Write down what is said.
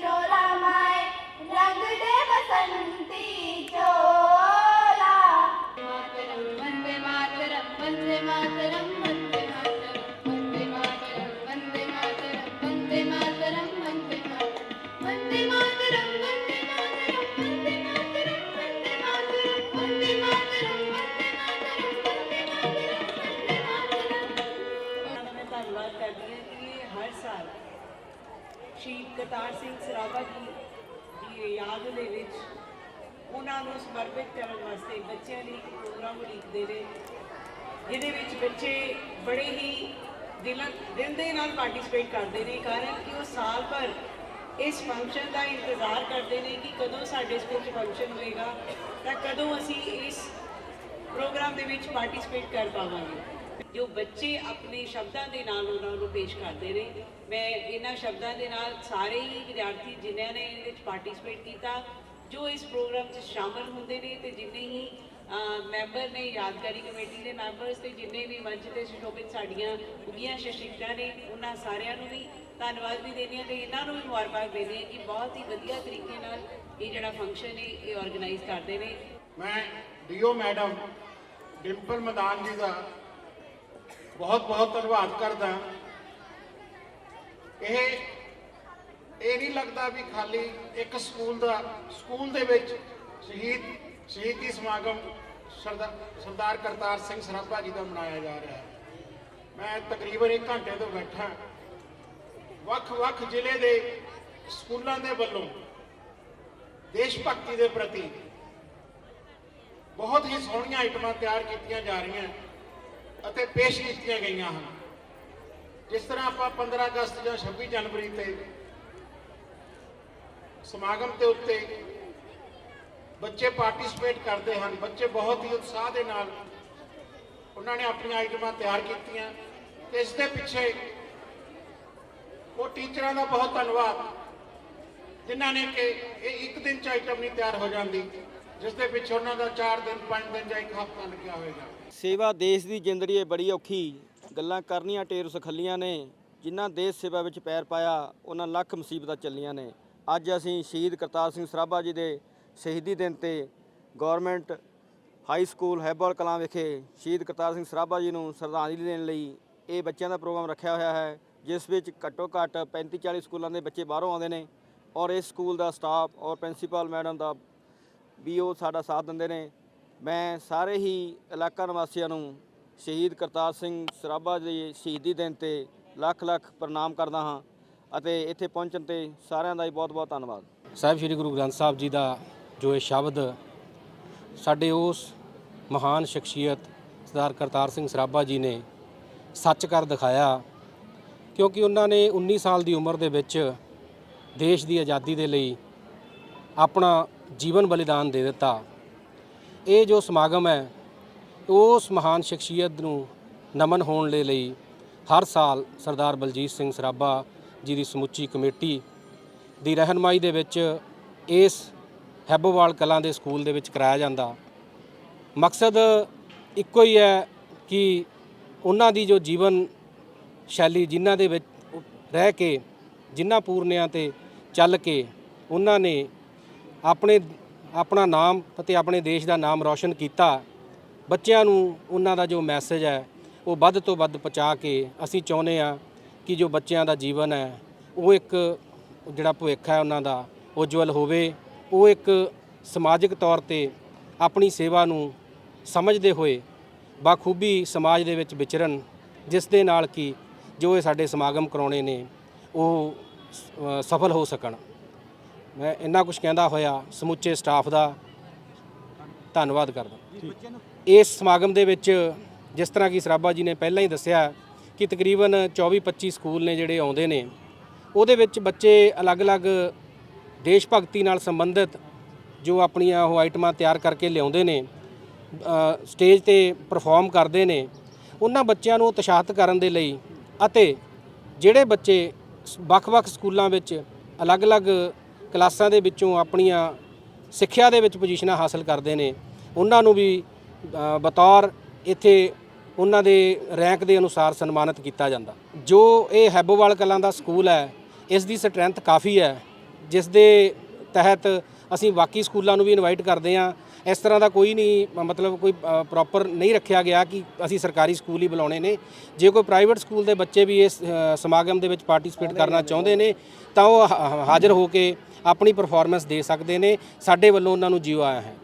चोला my रंगले बसंती चोला मातरम वंदे मातरम वंदे मातरम वंदे ਸ਼ਹੀਦ ਕਰਤਾਰ ਸਿੰਘ ਸਰਾਭਾ ਜੀ ਦੀ ਯਾਦ ਦੇ ਵਿੱਚ ਉਹਨਾਂ ਨੂੰ ਸਮਰਪਿਤ ਕਰਨ ਵਾਸਤੇ ਬੱਚਿਆਂ ਲਈ ਇੱਕ ਪ੍ਰੋਗਰਾਮ ਉਲੀਕਦੇ ਨੇ ਜਿਹਦੇ ਵਿੱਚ ਬੱਚੇ ਬੜੇ ਹੀ ਦਿਲਾਂ ਦਿਲ ਦੇ ਨਾਲ ਪਾਰਟਿਸਿਪੇਟ ਕਰਦੇ ਨੇ, ਕਾਰਨ ਕਿ ਉਹ ਸਾਲ ਭਰ ਇਸ ਫੰਕਸ਼ਨ ਦਾ ਇੰਤਜ਼ਾਰ ਕਰਦੇ ਨੇ ਕਿ ਕਦੋਂ ਸਾਡੇ ਸਕੂਲ 'ਚ ਫੰਕਸ਼ਨ ਹੋਏਗਾ ਤਾਂ ਕਦੋਂ ਅਸੀਂ ਇਸ ਪ੍ਰੋਗਰਾਮ ਦੇ ਵਿੱਚ ਪਾਰਟਿਸਿਪੇਟ ਕਰ ਪਾਵਾਂਗੇ। ਜੋ ਬੱਚੇ ਆਪਣੇ ਸ਼ਬਦਾਂ ਦੇ ਨਾਲ ਉਹਨਾਂ ਨੂੰ ਪੇਸ਼ ਕਰਦੇ ਨੇ। ਮੈਂ ਇਹਨਾਂ ਸ਼ਬਦਾਂ ਦੇ ਨਾਲ ਸਾਰੇ ਹੀ ਵਿਦਿਆਰਥੀ ਜਿਨ੍ਹਾਂ ਨੇ ਇਹਦੇ ਵਿੱਚ ਪਾਰਟਿਸਿਪੇਟ ਕੀਤਾ, ਜੋ ਇਸ ਪ੍ਰੋਗਰਾਮ 'ਚ ਸ਼ਾਮਲ ਹੁੰਦੇ ਨੇ ਤੇ ਜਿੰਨੇ ਹੀ ਮੈਂਬਰ ਨੇ, ਯਾਦਗਾਰੀ ਕਮੇਟੀ ਦੇ ਮੈਂਬਰਸ ਤੇ ਜਿੰਨੇ ਵੀ ਮੰਚ ਤੇ ਸੁਸ਼ੋਭਿਤ ਸਾਡੀਆਂ ਉੱਗੀਆਂ ਸ਼ਖਸੀਅਤਾਂ ਨੇ, ਉਹਨਾਂ ਸਾਰਿਆਂ ਨੂੰ ਵੀ ਧੰਨਵਾਦ ਵੀ ਦੇਣੀ ਹਾਂ ਤੇ ਇਹਨਾਂ ਨੂੰ ਵੀ ਮੁਬਾਰਕਬਾਦ ਦੇਣੀ ਹੈ ਕਿ ਬਹੁਤ ਹੀ ਵਧੀਆ ਤਰੀਕੇ ਨਾਲ ਇਹ ਜਿਹੜਾ ਫੰਕਸ਼ਨ ਹੈ, ਇਹ ਆਰਗੇਨਾਈਜ਼ ਕਰਦੇ ਨੇ। ਮੈਂ ਡੀਓ ਮੈਡਮ, ਡਿੰਪਲ ਮਦਾਨ ਜੀ ਦਾ ਬਹੁਤ ਬਹੁਤ ਧੰਨਵਾਦ ਕਰਦਾ। ਇਹ ਇਹ ਨਹੀਂ ਲੱਗਦਾ ਵੀ ਖਾਲੀ ਇੱਕ ਸਕੂਲ ਦਾ, ਸਕੂਲ ਦੇ ਵਿੱਚ ਸ਼ਹੀਦ, ਸ਼ਹੀਦੀ ਸਮਾਗਮ ਸਰਦਾਰ ਸਰਦਾਰ ਕਰਤਾਰ ਸਿੰਘ ਸਰਾਭਾ ਜੀ ਦਾ ਮਨਾਇਆ ਜਾ ਰਿਹਾ ਹੈ। ਮੈਂ ਤਕਰੀਬਨ 1 ਘੰਟੇ ਤੋਂ ਬੈਠਾ ਵੱਖ-ਵੱਖ ਜ਼ਿਲ੍ਹੇ ਦੇ ਸਕੂਲਾਂ ਦੇ ਵੱਲੋਂ ਦੇਸ਼ ਭਗਤੀ ਦੇ ਪ੍ਰਤੀ ਬਹੁਤ ਹੀ ਸੋਹਣੀਆਂ ਆਈਟਮਾਂ ਤਿਆਰ ਕੀਤੀਆਂ ਜਾ ਰਹੀਆਂ। ਅਤੇ ਪੇਸ਼ ਕੀਤੀਆਂ ਗਈਆਂ ਹਨ। ਜਿਸ ਤਰ੍ਹਾਂ ਆਪਾਂ 15 ਅਗਸਤ ਜਾਂ 26 ਜਨਵਰੀ ਤੇ ਸਮਾਗਮ ਦੇ ਉੱਤੇ ਬੱਚੇ ਪਾਰਟਿਸਿਪੇਟ ਕਰਦੇ ਹਨ। ਬੱਚੇ ਬਹੁਤ ਹੀ ਉਤਸ਼ਾਹ ਦੇ ਨਾਲ ਉਹਨਾਂ ਨੇ ਆਪਣੀਆਂ ਆਈਟਮਾਂ ਤਿਆਰ ਕੀਤੀਆਂ। ਤੇ ਇਸ ਦੇ ਪਿੱਛੇ ਉਹ ਟੀਚਰਾਂ ਦਾ ਬਹੁਤ ਧੰਨਵਾਦ, ਜਿਨ੍ਹਾਂ ਨੇ ਕਿ ਇਹ ਇੱਕ ਦਿਨ ਚ ਆਈਟਮ ਨਹੀਂ ਤਿਆਰ ਹੋ ਜਾਂਦੀ। ਜਿਸ ਦੇ ਪਿੱਛੇ ਉਹਨਾਂ ਦਾ 4 ਦਿਨ 5 ਦਿਨ ਜਾਂ ਇੱਕ ਹਫ਼ਤਾ ਲੱਗਿਆ ਹੋਵੇਗਾ। ਸੇਵਾ ਦੇਸ਼ ਦੀ ਜ਼ਿੰਦਗੀ ਹੈ ਬੜੀ ਔਖੀ ਗੱਲਾਂ ਕਰਨੀਆਂ ਟੇਰ ਸਖੱਲੀਆਂ ਨੇ। ਜਿਨ੍ਹਾਂ ਦੇਸ਼ ਸੇਵਾ ਵਿੱਚ ਪੈਰ ਪਾਇਆ, ਉਹਨਾਂ ਲੱਖ ਮੁਸੀਬਤਾਂ ਚੱਲੀਆਂ ਨੇ। ਅੱਜ ਅਸੀਂ ਸ਼ਹੀਦ ਕਰਤਾਰ ਸਿੰਘ ਸਰਾਭਾ ਜੀ ਦੇ ਸ਼ਹੀਦੀ ਦਿਨ ਤੇ government high school Haibal Kalan ਵਿਖੇ ਸ਼ਹੀਦ ਕਰਤਾਰ ਸਿੰਘ ਸਰਾਭਾ ਜੀ ਨੂੰ ਸ਼ਰਧਾਂਜਲੀ ਦੇਣ ਲਈ ਇਹ ਬੱਚਿਆਂ ਦਾ ਪ੍ਰੋਗਰਾਮ ਰੱਖਿਆ ਹੋਇਆ ਹੈ, ਜਿਸ ਵਿੱਚ ਘੱਟੋ ਘੱਟ 35 40 ਸਕੂਲਾਂ ਦੇ ਬੱਚੇ ਬਾਹਰੋਂ ਆਉਂਦੇ ਨੇ ਔਰ ਇਸ ਸਕੂਲ ਦਾ ਸਟਾਫ ਔਰ ਪ੍ਰਿੰਸੀਪਲ ਮੈਡਮ ਦਾ ਵੀ ਉਹ ਸਾਡਾ ਸਾਥ ਦਿੰਦੇ ਨੇ। ਮੈਂ ਸਾਰੇ ਹੀ ਇਲਾਕਾ ਨਿਵਾਸੀਆਂ ਨੂੰ ਸ਼ਹੀਦ ਕਰਤਾਰ ਸਿੰਘ ਸਰਾਭਾ ਦੇ ਸ਼ਹੀਦੀ ਦਿਨ ਤੇ ਲੱਖ ਲੱਖ ਪ੍ਰਣਾਮ ਕਰਦਾ ਹਾਂ ਅਤੇ ਇੱਥੇ ਪਹੁੰਚਣ ਤੇ ਸਾਰਿਆਂ ਦਾ ਹੀ ਬਹੁਤ ਬਹੁਤ ਧੰਨਵਾਦ। ਸਾਹਿਬ, ਸ੍ਰੀ ਗੁਰੂ ਗ੍ਰੰਥ ਸਾਹਿਬ ਜੀ ਦਾ ਜੋ ਇਹ ਸ਼ਬਦ ਸਾਡੇ ਉਸ ਮਹਾਨ ਸ਼ਖਸੀਅਤ ਸਰਦਾਰ ਕਰਤਾਰ ਸਿੰਘ ਸਰਾਭਾ ਜੀ ਨੇ ਸੱਚ ਕਰ ਦਿਖਾਇਆ, ਕਿਉਂਕਿ ਉਹਨਾਂ ਨੇ 19 ਸਾਲ ਦੀ ਉਮਰ ਦੇ ਵਿੱਚ ਦੇਸ਼ ਦੀ ਆਜ਼ਾਦੀ ਦੇ ਲਈ ਆਪਣਾ ਜੀਵਨ ਬਲੀਦਾਨ ਦੇ ਦਿੱਤਾ। ਇਹ ਜੋ ਸਮਾਗਮ ਹੈ, ਉਸ ਮਹਾਨ ਸ਼ਖਸੀਅਤ ਨੂੰ ਨਮਨ ਹੋਣ ਦੇ ਲਈ ਹਰ ਸਾਲ ਸਰਦਾਰ ਬਲਜੀਤ ਸਿੰਘ ਸਰਾਭਾ ਜੀ ਦੀ ਸਮੁੱਚੀ ਕਮੇਟੀ ਦੀ ਰਹਿਨਮਾਈ ਦੇ ਵਿੱਚ ਇਸ ਹੈਬੋਵਾਲ ਕਲਾਂ ਦੇ ਸਕੂਲ ਦੇ ਵਿੱਚ ਕਰਾਇਆ ਜਾਂਦਾ। ਮਕਸਦ ਇੱਕੋ ਹੀ ਹੈ ਕਿ ਉਹਨਾਂ ਦੀ ਜੋ ਜੀਵਨ ਸ਼ੈਲੀ ਜਿਨ੍ਹਾਂ ਦੇ ਵਿੱਚ ਰਹਿ ਕੇ, ਜਿਨ੍ਹਾਂ ਪੂਰਨਿਆਂ ਤੇ ਚੱਲ ਕੇ ਉਹਨਾਂ ਨੇ ਆਪਣੇ, ਆਪਣਾ ਨਾਮ ਅਤੇ ਆਪਣੇ ਦੇਸ਼ ਦਾ ਨਾਮ ਰੌਸ਼ਨ ਕੀਤਾ। ਬੱਚਿਆਂ ਨੂੰ ਉਹਨਾਂ ਦਾ ਜੋ ਮੈਸੇਜ ਹੈ, ਉਹ ਵੱਧ ਤੋਂ ਵੱਧ ਪਹੁੰਚਾ ਕੇ ਅਸੀਂ ਚਾਹੁੰਦੇ ਆ ਕਿ ਜੋ ਬੱਚਿਆਂ ਦਾ ਜੀਵਨ ਹੈ, ਉਹ ਇੱਕ ਜਿਹੜਾ ਭਵਿੱਖ ਹੈ ਉਹਨਾਂ ਦਾ ਉਜਵਲ ਹੋਵੇ। ਉਹ ਇੱਕ ਸਮਾਜਿਕ ਤੌਰ ਤੇ ਆਪਣੀ ਸੇਵਾ ਨੂੰ ਸਮਝਦੇ ਹੋਏ ਬਾਖੂਬੀ ਸਮਾਜ ਦੇ ਵਿੱਚ ਵਿਚਰਨ, ਜਿਸ ਦੇ ਨਾਲ ਕਿ ਜੋ ਇਹ ਸਾਡੇ ਸਮਾਗਮ ਕਰਾਉਣੇ ਨੇ, ਉਹ ਸਫਲ ਹੋ ਸਕਣ। ਮੈਂ ਇੰਨਾ ਕੁਝ ਕਹਿੰਦਾ ਹੋਇਆ, ਸਮੁੱਚੇ ਸਟਾਫ ਦਾ ਧੰਨਵਾਦ ਕਰਦਾ। ਇਸ ਸਮਾਗਮ ਦੇ ਵਿੱਚ ਜਿਸ ਤਰ੍ਹਾਂ ਕਿ ਸਰਾਭਾ ਜੀ ਨੇ ਪਹਿਲਾਂ ਹੀ ਦੱਸਿਆ ਕਿ ਤਕਰੀਬਨ 24-25 ਸਕੂਲ ਨੇ ਜਿਹੜੇ ਆਉਂਦੇ ਨੇ, ਉਹਦੇ ਵਿੱਚ ਬੱਚੇ ਅਲੱਗ-ਅਲੱਗ ਦੇਸ਼ ਭਗਤੀ ਨਾਲ ਸੰਬੰਧਿਤ ਜੋ ਆਪਣੀਆਂ ਉਹ ਆਈਟਮਾਂ ਤਿਆਰ ਕਰਕੇ ਲਿਆਉਂਦੇ ਨੇ ਸਟੇਜ ਤੇ ਪਰਫਾਰਮ ਕਰਦੇ ਨੇ, ਉਹਨਾਂ ਬੱਚਿਆਂ ਨੂੰ ਉਤਸ਼ਾਹਿਤ ਕਰਨ ਦੇ ਲਈ ਅਤੇ ਜਿਹੜੇ ਬੱਚੇ ਵੱਖ-ਵੱਖ ਸਕੂਲਾਂ ਵਿੱਚ ਅਲੱਗ-ਅਲੱਗ ਕਲਾਸਾਂ ਦੇ ਵਿੱਚੋਂ ਆਪਣੀਆਂ ਸਿੱਖਿਆ ਦੇ ਵਿੱਚ ਪੋਜੀਸ਼ਨਾਂ ਹਾਸਲ ਕਰਦੇ ਨੇ। ਉਹਨਾਂ ਨੂੰ ਵੀ ਬਤੌਰ ਇੱਥੇ ਉਹਨਾਂ ਦੇ ਰੈਂਕ ਦੇ ਅਨੁਸਾਰ ਸਨਮਾਨਿਤ ਕੀਤਾ ਜਾਂਦਾ। ਜੋ ਇਹ ਹੈਬੋਵਾਲ ਕਲਾਂ ਦਾ ਸਕੂਲ ਹੈ, ਇਸ ਦੀ ਸਟਰੈਂਥ ਕਾਫੀ ਹੈ, ਜਿਸ ਦੇ ਤਹਿਤ ਅਸੀਂ ਬਾਕੀ ਸਕੂਲਾਂ ਨੂੰ ਵੀ ਇਨਵਾਈਟ ਕਰਦੇ ਹਾਂ। ਇਸ ਤਰ੍ਹਾਂ ਦਾ ਕੋਈ ਨਹੀਂ, ਮਤਲਬ ਕੋਈ ਪ੍ਰੋਪਰ ਨਹੀਂ ਰੱਖਿਆ ਗਿਆ ਕਿ ਅਸੀਂ ਸਰਕਾਰੀ ਸਕੂਲ ਹੀ ਬੁਲਾਉਣੇ ਨੇ। ਜੇ ਕੋਈ ਪ੍ਰਾਈਵੇਟ ਸਕੂਲ ਦੇ ਬੱਚੇ ਵੀ ਇਸ ਸਮਾਗਮ ਦੇ ਵਿੱਚ ਪਾਰਟਿਸਿਪੇਟ ਕਰਨਾ ਚਾਹੁੰਦੇ ਨੇ, ਤਾਂ ਉਹ ਹਾ- ਹਾਜ਼ਰ ਹੋ ਕੇ ਆਪਣੀ ਪਰਫਾਰਮੈਂਸ ਦੇ ਸਕਦੇ ਨੇ। ਸਾਡੇ ਵੱਲੋਂ ਉਹਨਾਂ ਨੂੰ ਜੀਓ ਆਇਆ ਹੈ।